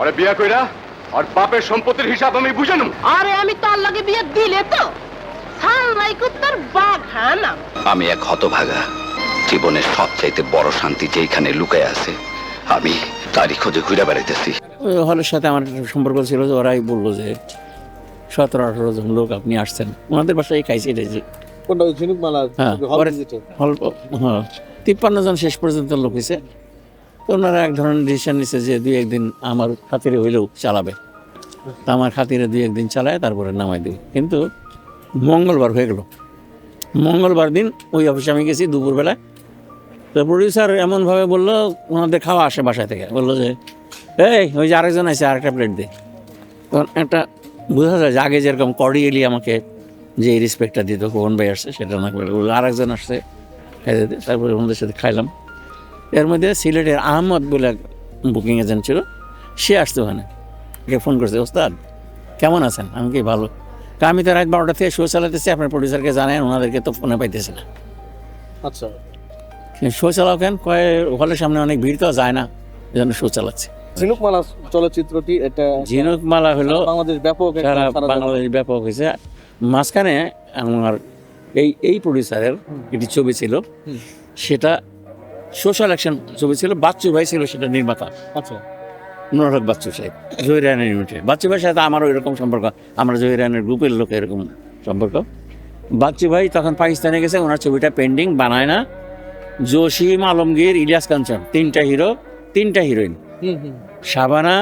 আরে বিয়া কইরা আর বাপের সম্পত্তির হিসাব আমি বুঝে নেব। আরে আমি তোর লগে বিয়ে দিলে তো। সালাই কুত্তার বাঘ হ্যাঁ না আমি এক হতভাগা। জীবনের সবচাইতে বড় শান্তি যেখানে লুকায় আছে আমি তারই খোঁজে ঘুরে বেড়াইতেছি। হলের সাথে আমার সম্পর্ক ছিল যে ওরাই বলল যে সতেরো আঠারো জন লোক আপনি আসছেন। ওনাদের বাসায় খাইছে ঝিনুক মালা হ্যাঁ হ্যাঁ। তিপ্পান্ন জন শেষ পর্যন্ত লোক হয়েছে ওনারা এক ধরনের ডিসিশন নিছে যে দুই একদিন আমার খাতিরে হইলেও চালাবে। তা আমার খাতিরে দুই একদিন চালায়, তারপরে নামাই দিই কিন্তু মঙ্গলবার হয়ে গেল। মঙ্গলবার দিন ওই অফিসে আমি গেছি দুপুরবেলায় তো প্রডিউসার এমনভাবে বলল, ওনাদের খাওয়া আসে বাসায় থেকে। বলল যে, এই, ওই যে আরেকজন আছে আরেকটা প্লেট দে। তখন একটা বোঝা যায় যে আগে যেরকম কর্ডিয়ালি আমাকে যে রেসপেক্টটা দিত, কোন ভাই আসছে সেটা না বলল আরেকজন আসছে খাইতে দে। তারপরে ওনাদের সাথে খাইলাম। এর মধ্যে সিলেটের আহমদ বলে এক বুকিং এজেন্ট ছিল সে আসতো ওখানে। ওকে ফোন করছে ওস্তাদ কেমন আছেন? আমি কি ভালো? তা আমি তো রাত বারোটা থেকে শো চালাতেছি আপনার প্রডিউসারকে জানেন ওনাদেরকে তো ফোনে পাইতেছি না। আচ্ছা। শো চালাও কেন? কয়ে হলের সামনে অনেক ভিড় তো যায় না এই জন্য শো চালাচ্ছে। ঝিনুক মালা চলচ্চিত্রটি এটা ঝিনুক মালা হলো বাংলাদেশ ব্যাপক সারা বাংলাদেশ ব্যাপক হয়েছে। মাঝখানে আমার এই এই প্রডিউসারের একটি ছবি ছিল সেটা সোশ্যাল অ্যাকশন ছবি ছিল বাচ্চু ভাই ছিল সেটা নির্মাতা। আচ্ছা। নুরহক বাচ্চু সাহেব জহিরানের ইউনিটে বাচ্চু ভাইয়ের সাথে আমারও এরকম সম্পর্ক আমরা জহিরানের গ্রুপের লোক এরকম সম্পর্ক। বাচ্চু ভাই তখন পাকিস্তানে গেছে ওনার ছবিটা পেন্ডিং বানায় না। জসিম আলমগীর ইলিয়াস কাঞ্চন তিনটা হিরো তিনটা হিরোইন শাবানা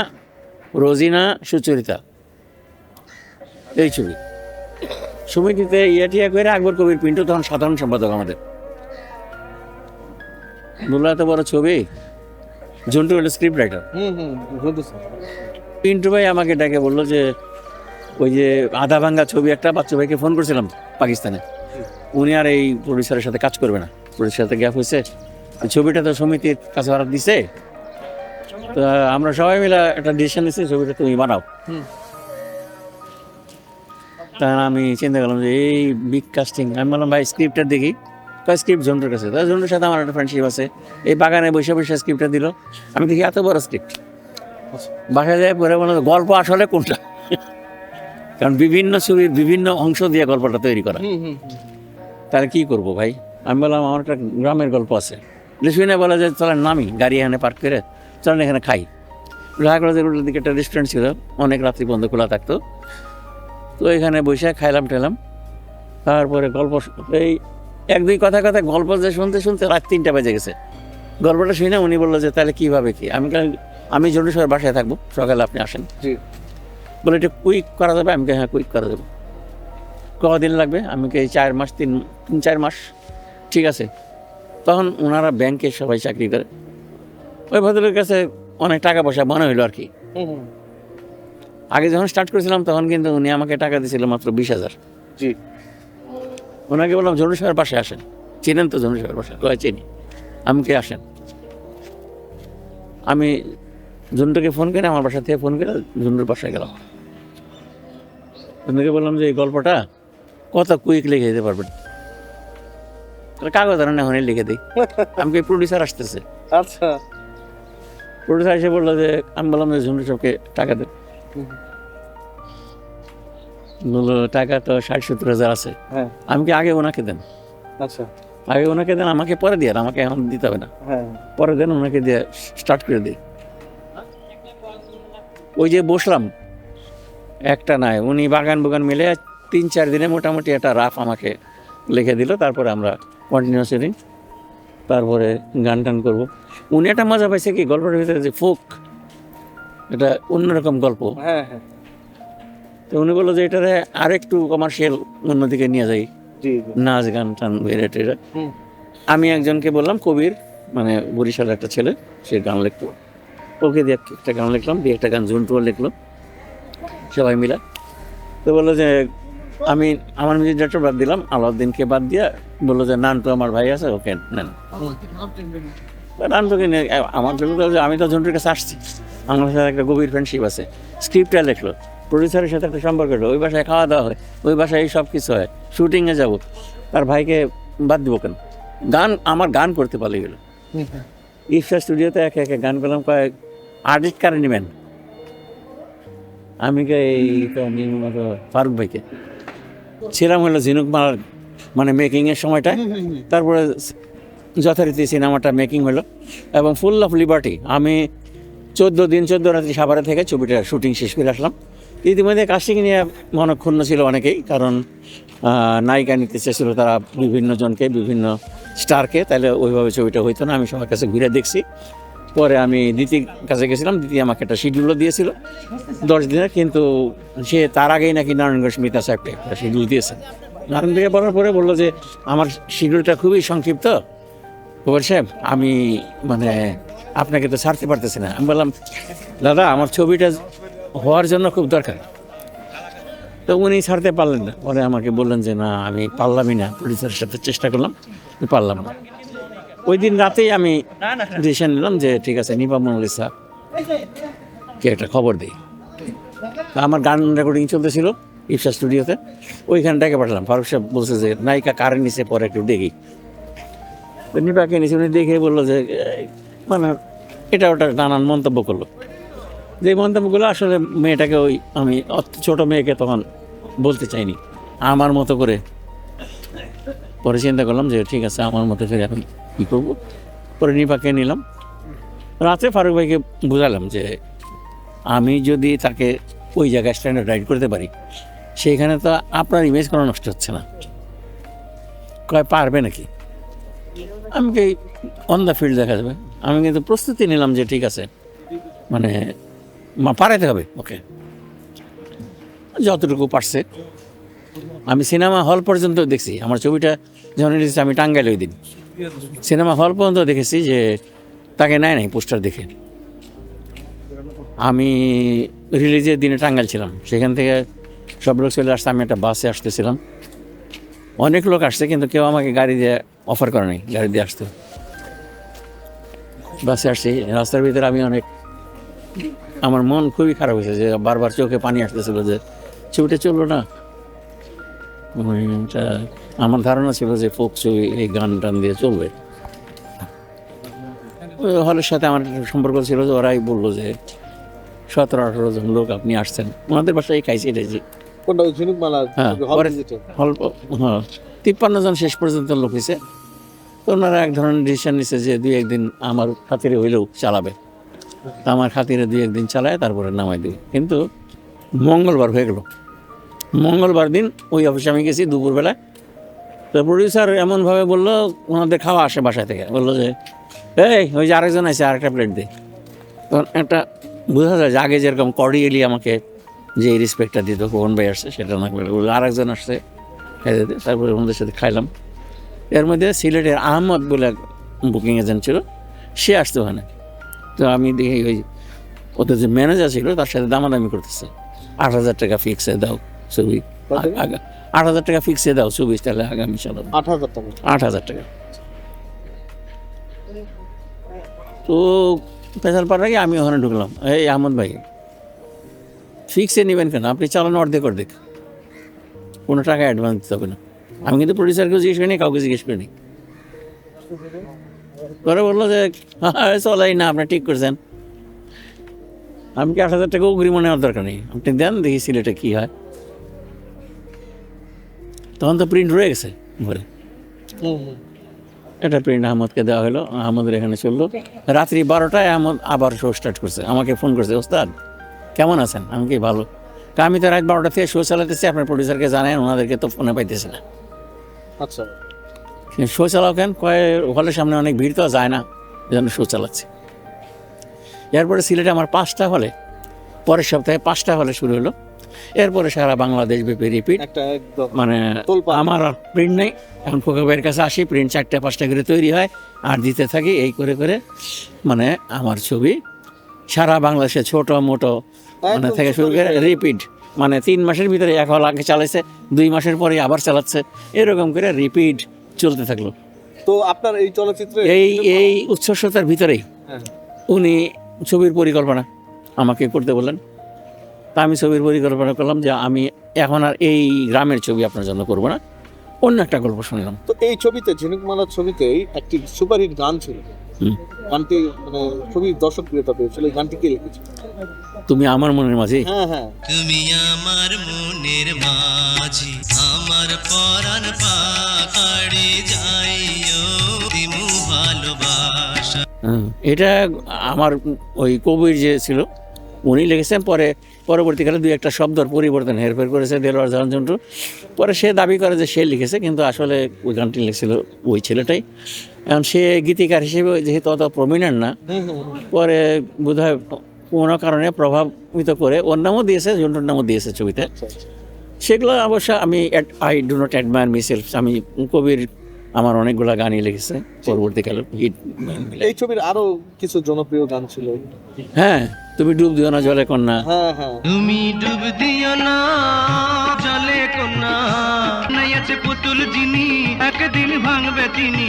রোজিনা সুচরিতা। এই ছবি। সমিতিতে ইয়া করে আকবর কবির পিন্টু তখন সাধারণ সম্পাদক আমাদের। বলল এত বড় ছবি? ঝন্টু হলো script writer hmm hmm Pintu ভাই আমাকে ডেকে বলল যে ওই যে আধা ভাঙ্গা ছবি একটা বাচ্চা ভাইকে ফোন করেছিলাম পাকিস্তানে। উনি আর এই প্রডিউসারের সাথে কাজ করবে না। প্রডিউসারের সাথে গ্যাপ হয়েছে। ছবিটা তো সমিতির কাছে ওরা দিছে। তো আমরা সবাই মিলে একটা ডিসিশন নিচ্ছি ছবিটা তুমি বানাও। তা আমি চিন্তা করলাম যে এই বিগ কাস্টিং আমি বললাম ভাই স্ক্রিপ্টটা দেখি। তাই স্ক্রিপ্ট জন্টুর কাছে? তাই জন্টুর সাথে আমার একটা ফ্রেন্ডশিপ আছে। এই বাগানে বসে বসে স্ক্রিপ্টটা দিল। আমি দেখি এত বড় স্ক্রিপ্ট বাসায় যায় পরে বলে গল্প আসলে কোনটা? কারণ বিভিন্ন ছবির বিভিন্ন অংশ দিয়ে গল্পটা তৈরি করা। তাহলে কি করব ভাই? আমি বললাম আমার একটা গ্রামের গল্প আছে। লিসুইনে বলে যে চলেন নামি গাড়ি এখানে পার্ক করে চলেন এখানে খাই। রাহাগড়াদের উল্টোর দিকে একটা রেস্টুরেন্ট ছিল অনেক রাত্রি বন্ধ খোলা থাকতো। তো এখানে বসে খাইলাম টেলাম তারপরে গল্প এই এক দুই কথা কথা গল্প যে শুনতে শুনতে রাত তিনটা বেজে গেছে। গল্পটা শুনে উনি বলল যে তাহলে কীভাবে কি? আমি আমি জন্ডুসর বাসায় থাকব সকালে আপনি আসেন। জি। বলে এটা কুইক করা যাবে? আমি হ্যাঁ কুইক করা যাবে। কদিন লাগবে? আমি কি এই চার মাস তিন তিন চার মাস ঠিক আছে। তখন ওনারা ব্যাংকে সবাই চাকরি করে। ওই ভদ্রের কাছে অনেক টাকা পয়সা মনে হইল আর কি। আগে যখন স্টার্ট করেছিলাম তখন কিন্তু উনি আমাকে টাকা দিয়েছিল মাত্র বিশ হাজার। জি। ওনাকে বললাম জরুরি সাহেবের পাশে আসেন। চেনেন তো জরুরি সাহেবের পাশে? কয় চিনি। আমি কে? আসেন। আমি জুন্টুকে ফোন করে আমার বাসা থেকে ফোন করে জুন্টুর বাসায় গেলাম। জুন্টুকে বললাম যে এই গল্পটা কত কুইক লিখে দিতে পারবেন? কাগজ আনেন এখনই লিখে দিই। আমাকে প্রডিউসার আসতেছে? আচ্ছা। প্রডিউসার এসে বলল যে আমি বললাম যে ঝুন্টু সাহেবকে টাকা দেন। টাকা তো ষাট সত্তর হাজার আছে। হ্যাঁ। আমি কি আগে ওনাকে দেন? আচ্ছা। আগে ওনাকে দেন আমাকে পরে দিয়ে আমাকে এখন দিতে হবে না। হ্যাঁ। পরে দেন ওনাকে দিয়ে স্টার্ট করে দিই। ওই যে বসলাম একটা নাই উনি বাগান বাগান মিলে তিন চার দিনে মোটামুটি একটা রাফ আমাকে লিখে দিল তারপরে আমরা কন্টিনিউসলি তারপরে গান টান করব। উনি একটা মজা পাইছে কি গল্পের ভিতরে যে ফোক এটা অন্যরকম গল্প। হ্যাঁ হ্যাঁ। তো উনি বলল যে এটারে আরেকটু কমার্শিয়াল অন্যদিকে নিয়ে যাই। নাচ গান টান হুম। আমি একজনকে বললাম কবির মানে বরিশালের একটা ছেলে সে গান লিখতো। ওকে দিয়ে একটা গান লিখলাম দিয়ে একটা গান ঝুন্টুও লিখলো। সবাই মিলে। তো বলল যে আমি আমার মিউজিক ডিরেক্টর বাদ দিলাম আলাউদ্দিনকে বাদ দিয়ে বলল যে নান তো আমার ভাই আছে ওকে নেন। নানটুকে নিয়ে আমার জন্য আমি তো ঝুন্টুর কাছে আসছি। আমার সাথে একটা গভীর ফ্রেন্ডশিপ আছে। স্ক্রিপ্টটা লিখলো। প্রডিউসারের সাথে একটা সম্পর্ক হলো ওই বাসায় খাওয়া দাওয়া হয় ওই বাসায় এই সব কিছু হয় শুটিংয়ে যাব তার ভাইকে বাদ দিব কেন? গান আমার গান করতে পারলে গেলো। ইফসা স্টুডিওতে একে একে গান করলাম কয়েক আর্টিস্ট কারে নেবেন আমি এই ফারুক ভাইকে। ছিলাম হলো ঝিনুক মালার মানে মেকিংয়ের সময়টা। তারপরে যথারীতি সিনেমাটা মেকিং হলো। এবং ফুল অফ লিবার্টি আমি চোদ্দ দিন চোদ্দ রাত্রি সাভারে থেকে ছবিটা শুটিং শেষ করে আসলাম। ইতিমধ্যে কাস্টিং নিয়ে মনক্ষুণ্ণ ছিল অনেকেই, কারণ নায়িকা নিতে চেয়েছিল তারা বিভিন্ন জনকে, বিভিন্ন স্টারকে, তাহলে ওইভাবে ছবিটা হইতো না, আমি সবার কাছে ঘুরে দেখছি। পরে আমি দিতির কাছে গেছিলাম, দিতি আমাকে একটা শিডিউলও দিয়েছিল দশ দিনের, কিন্তু সে তার আগেই নাকি নারায়ণগঞ্জ স্মিতা সাহেবকে একটা শিডিউল দিয়েছে। নারায়ণ থেকে বলার পরে বলল যে, আমার শিডিউলটা খুবই সংক্ষিপ্ত। খবর সাহেব, আমি মানে আপনাকে তো ছাড়তে পারতেছি না। আমি বললাম, দাদা, আমার ছবিটা হওয়ার জন্য খুব দরকার। তো উনি ছাড়তে পারলেন না। পরে আমাকে বললেন যে, না, আমি পারলামই না। পুলিশের সাথে চেষ্টা করলাম পারলাম না। ওই দিন রাতেই আমি ডিসিশন নিলাম যে, ঠিক আছে, নিপা মোনালিসা কে একটা খবর দিই। আমার গান রেকর্ডিং চলতেছিল ইফসা স্টুডিওতে ওইখানে ডেকে পাঠালাম। ফারুক সাহেব বলছে যে, নায়িকা কারের নিচে পরে একটু দেখি। নিপাকে নিচে উনি দেখে বলল যে মানে এটা ওটা নানান মন্তব্য করল। যে মন্তব্যগুলো আসলে মেয়েটাকে ওই আমি ছোট মেয়েকে তখন বলতে চাইনি। আমার মতো করে। পরে চিন্তা করলাম যে ঠিক আছে, আমার মতো করে আমি কী করব? পরে নিপাকে নিলাম। রাতে ফারুক ভাইকে বুঝালাম যে আমি যদি তাকে ওই জায়গায় স্ট্যান্ডার্ড রাইড করতে পারি সেইখানে তো আপনার ইমেজ কোনো নষ্ট হচ্ছে না। কয়, পারবে নাকি? আমি অন দ্য ফিল্ড দেখা যাবে? আমি কিন্তু প্রস্তুতি নিলাম যে ঠিক আছে মানে পারাইতে হবে? ওকে। যতটুকু পারছে। আমি সিনেমা হল পর্যন্ত দেখছি। আমার ছবিটা যখন রিলিজ আমি টাঙ্গাইল ওই দিন। সিনেমা হল পর্যন্ত দেখেছি যে তাকে নেয় নাই পোস্টার দেখে। আমি রিলিজের দিনে টাঙ্গাইল ছিলাম। সেখান থেকে সব লোক চলে আসতে আমি একটা বাসে আসতেছিলাম। অনেক লোক আসছে, কিন্তু কেউ আমাকে গাড়ি দিয়ে অফার করে নাই, গাড়ি দিয়ে আসতে। বাসে আসছি। রাস্তার ভিতরে আমি অনেক আমার মন খুবই খারাপ হয়েছে যে বারবার চোখে পানি আসতেছিল যে ছবিটা চলল না? আমার ধারণা ছিল যে ফোক ছবি এই গান টান দিয়ে চলবে। হলের সাথে আমার সম্পর্ক ছিল যে ওরাই বলল যে সতেরো আঠারো জন লোক আপনি আসছেন। ওনাদের বাসায় খাইছি এটাছি মালা হ্যাঁ, হ্যাঁ তিপ্পান্ন জন শেষ পর্যন্ত লোক হয়েছে। তো ওনারা এক ধরনের ডিসিশন নিছে যে দুই একদিন আমার খাতিরে হইলেও চালাবে। আমার খাতিরে দুই একদিন চালায়, তারপরে নামাই দিই। কিন্তু মঙ্গলবার হয়ে গেল। মঙ্গলবার দিন ওই অফিসে আমি গেছি দুপুরবেলায়। তো প্রডিউসার এমনভাবে বলল, ওনাদের খাওয়া আসে বাসা থেকে। বলল যে, এই, ওই যে আরেকজন আছে, আরেকটা প্লেট দে। তখন একটা বোঝা যায় যে আগে যেরকম কর্ডিয়ালি আমাকে যে রেসপেক্টটা দিত, কোন ভাই আসছে সেটা না বলল, আরেকজন আসছে খাই দিতে তারপরে ওনাদের সাথে খাইলাম। এর মধ্যে সিলেটের আহমদ বলে বুকিং এজেন্ট ছিল, সে আসতে ওখানে তো আমি দেখি ওই ওদের যে ম্যানেজার ছিল তার সাথে দামাদামি করতেছে। আট হাজার টাকা ফিক্সে দাও ছবি। আট হাজার টাকা ফিক্সে দাও ছবি তাহলে আগামী চালাবো আট হাজার টাকা। আট হাজার টাকা। তো পেশাল পাড়ার আগে আমি ওখানে ঢুকলাম। এই আহমদ ভাই ফিক্সে নেবেন কেন? আপনি চালান অর্ধেক অর্ধেক। কোনো টাকা অ্যাডভান্স দিতে হবে না। আমি কিন্তু প্রডিউসারকেও জিজ্ঞেস করিনি কাউকে জিজ্ঞেস করিনি। পরে বলল যে "হ্যাঁ, চলাই না আপনি ঠিক করছেন। আমি কি আট হাজার টাকা অগ্রিম নেওয়ার দরকার নেই? আপনি দেন দেখি সিলেটে কী হয়। তখন তো প্রিন্ট রয়ে গেছে ঘরে। এটা প্রিন্ট আহমদকে দেওয়া হলো আহমদের এখানে চলল। রাত্রি বারোটায় আহমদ আবার শো স্টার্ট করছে। আমাকে ফোন করছে ওস্তাদ কেমন আছেন? আমি কি ভালো? আমি তো রাত বারোটা থেকে শো চালাতেছি আপনার প্রডিউসারকে জানেন ওনাদেরকে তো ফোনে পাইতেছে না। আচ্ছা। শো চালাও কেন? কয়ে হলের সামনে অনেক ভিড় তো যায় না। যেন শো চালাচ্ছে। এরপরে সিলেটে আমার পাঁচটা হলে পরের সপ্তাহে পাঁচটা হলে শুরু হলো। এরপরে সারা বাংলাদেশ ব্যাপী রিপিট মানে আমার আর প্রিন্ট নেই। এখন খোকা ভাইয়ের কাছে আসি প্রিন্ট চারটে পাঁচটা করে তৈরি হয়। আর দিতে থাকি এই করে করে মানে আমার ছবি। সারা বাংলাদেশে ছোট মোটো মানে থেকে শুরু করে রিপিট মানে তিন মাসের ভিতরে এক হল আগে চালাইছে দুই মাসের পরে আবার চালাচ্ছে। এরকম করে রিপিট চলতে থাকল তো আপনার এই চলচ্চিত্রে এই এই উচ্ছ্বসতার ভিতরেই হ্যাঁ। উনি ছবির পরিকল্পনা আমাকে করতে বললেন তা আমি ছবির পরিকল্পনা করলাম যে আমি এখন আর এই গ্রামের ছবি আপনার জন্য করব না অন্য একটা গল্প শুনলাম তো এই ছবিতে ঝিনুকমালার ছবিতেই ছবিতে একটি সুপারহিট গান ছিল। গানটি মানে খুবই দর্শক প্রিয়তা পেয়েছিল এই গানটি কে লিখেছে তুমি আমার মনের মাঝে? হ্যাঁ হ্যাঁ। তুমি আমার মনের মাঝি আমার পরাণ পাকাড়ে যাইও দিমু ভালোবাসা। হ্যাঁ, এটা আমার ওই কবির যে ছিল উনি লিখেছেন পরে পরবর্তীকালে দুই একটা শব্দর পরিবর্তন হেরফের করেছে দেলোয়ার জাহান জন্টু পরে সে দাবি করে যে সে লিখেছে কিন্তু আসলে ওই গানটি লিখেছিল ওই ছেলেটাই এখন সে গীতিকার হিসেবে যেহেতু অত প্রমিনেন্ট না। পরে বোধহয় কোনো কারণে প্রভাবিত করে ওর নামও দিয়েছে জন্টুর নামও দিয়েছে ছবিতে। সেগুলো অবশ্য আমি I do not admire myself আমি কবির আমার অনেকগুলো গানই লিখেছে পরবর্তীকালে হিট এই ছবির আরও কিছু জনপ্রিয় গান ছিল হ্যাঁ তুমি ডুব দিও না জলে কন্যা। হ্যাঁ হ্যাঁ। তুমি ডুব দিও না জলে কন্যা। নাই আছে পুতুল জিনি একদিন ভাঙবে চিনি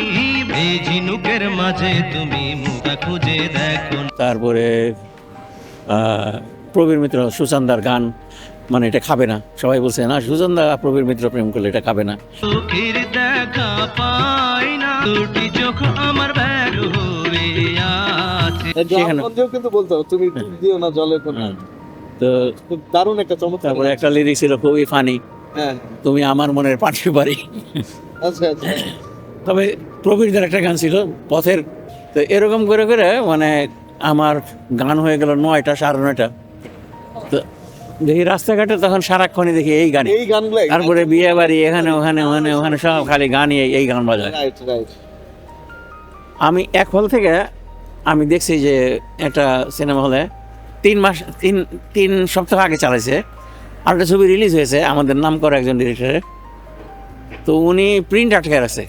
এই ঝিনুকের মাঝে তুমি মুখা খুঁজে দেখো তারপরে আহ, প্রবীর মিত্র সুচান্দার গান মানে এটা খাবে না। সবাই বলছে না সুচন্দা প্রবীর মিত্র প্রেম করলে এটা খাবে না। চোখের দেখা পাই না দুটি চোখ আমার ব্যাগ কিন্তু বলতে তুমি দিও না জলে হ্যাঁ। তো খুব দারুণ একটা চমৎকার তারপরে একটা লিরিক ছিল খুবই ফানি হ্যাঁ তুমি আমার মনের পাঠিয়ে পারি আচ্ছা আচ্ছা। তবে প্রবীরদের একটা গান ছিল পথের তো এরকম করে করে মানে আমার গান হয়ে গেল নয়টা সাড়ে নয়টা। তো দেখি রাস্তাঘাটে তখন সারাক্ষণই দেখি এই গান এই গানগুলো তারপরে বিয়ে বাড়ি এখানে ওখানে ওখানে ওখানে সব খালি গানই এই- গান বাজায়। আমি এক হল থেকে আমি দেখছি যে একটা সিনেমা হলে তিন মাস তিন তিন সপ্তাহ আগে চালাইছে। আর একটা ছবি রিলিজ হয়েছে আমাদের নাম করা একজন ডিরেক্টরের তো উনি প্রিন্ট আটকে রাখছে।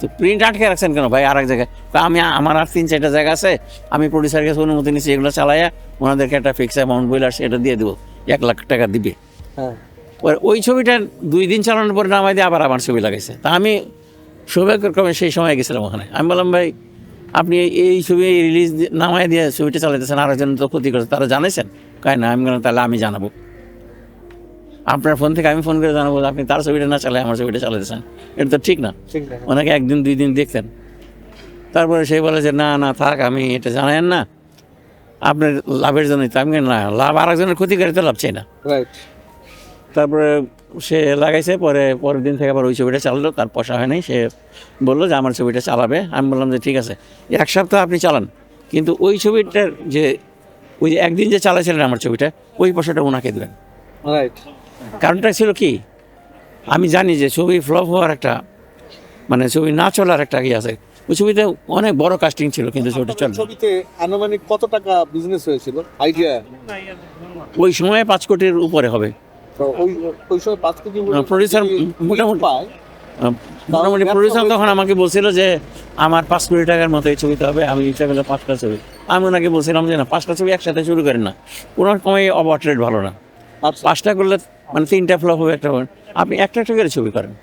তো প্রিন্ট আটকে রাখছেন কেন ভাই? আর এক জায়গায়। তা আমি আমার আর তিন চারটা জায়গা আছে। আমি প্রডিউসার কাছে অনুমতি নিচ্ছি এগুলো চালাইয়া ওনাদেরকে একটা ফিক্স অ্যামাউন্ট বইলার সেটা দিয়ে দেবো। এক লাখ টাকা দিবে। হ্যাঁ। ওই ছবিটা দুই দিন চালানোর পরে নামাই দিয়ে আবার আমার ছবি লাগাইছে। তা আমি সৌভাগ্যক্রমে সেই সময় গেছিলাম ওখানে। আমি বললাম ভাই আপনি এই- ছবি রিলিজ নামায় দিয়ে ছবিটা চালাইতেছেন আরেকজন তো ক্ষতি করছে তারা জানাইছেন? কাই না আমি বললাম তাহলে আমি জানাব। আপনার ফোন থেকে আমি ফোন করে জানাব আপনি তার ছবিটা না চালাই আমার ছবিটা চালাইতেছেন। এটা তো ঠিক না। ওনাকে একদিন দুই দিন দেখতেন। তারপরে সে বলে যে না না থাক আমি এটা জানায়েন না। আপনার লাভের জন্যই তো আমি না লাভ আরেকজনের ক্ষতি করে তো লাভ চাই না। রাইট তারপরে সে লাগাইছে পরে পরের দিন থেকে আবার ওই ছবিটা চালালো তার পয়সা হয় নাই। সে বলল যে আমার ছবিটা চালাবে। আমি বললাম যে ঠিক আছে। এক সপ্তাহ আপনি চালান কিন্তু ওই ছবিটার যে ওই যে একদিন যে চালাইছিলেন আমার ছবিটা ওই পয়সাটা ওনাকে দেবেন। রাইট কারণটা ছিল কি? আমি জানি যে ছবি ফ্লপ হওয়ার একটা মানে ছবি না চলার একটা ইয়ে আছে। ওই ছবিতে অনেক বড় কাস্টিং ছিল কিন্তু ছবিটা চল ছবিতে আনুমানিক কত টাকা বিজনেস হয়েছিল? আইডিয়া ওই সময়ে পাঁচ কোটির উপরে হবে। তো ওই ওই সময় পাঁচ কেজি producer মোটামুটি- পায়। মোটামুটি প্রডিউসার তখন আমাকে বলছিল যে আমার পাঁচ কোটি টাকার মতো এই ছবিতে হবে আমি ইচ্ছা করলে পাঁচটা ছবি। আমি ওনাকে বলছিলাম যে না পাঁচটা ছবি একসাথে শুরু করেন না। কমে ওভার রেট ভালো না। আচ্ছা। পাঁচটা করলে মানে তিনটা ফ্লপ হবে একটা। আপনি একটা একটা করে ছবি করেন।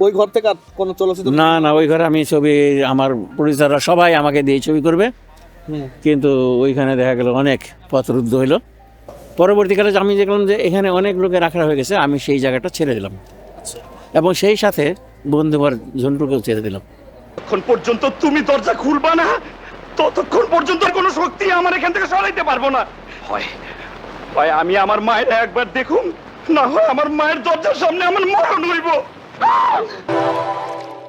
ওই ঘর থেকে আর কোনো চলচ্চিত্র? না না ওই ঘরে আমি ছবি আমার প্রডিউসাররা সবাই আমাকে দিয়ে ছবি করবে। কিন্তু ওইখানে দেখা গেল অনেক পথরুদ্ধ হইল। পরবর্তীকালে আমি দেখলাম যে এখানে অনেক লোকে রাখা হয়ে গেছে আমি সেই জায়গাটা ছেড়ে দিলাম। এবং সেই সাথে বন্ধুবার ঝন্টুকেও ছেড়ে দিলাম। ততক্ষণ পর্যন্ত তুমি দরজা খুলবা না ততক্ষণ পর্যন্ত কোনো শক্তি আমার এখান থেকে সরাইতে পারব না। হয় হয় আমি আমার মায়ের একবার দেখুন না হয় আমার মায়ের দরজার সামনে আমার মরণ হইব।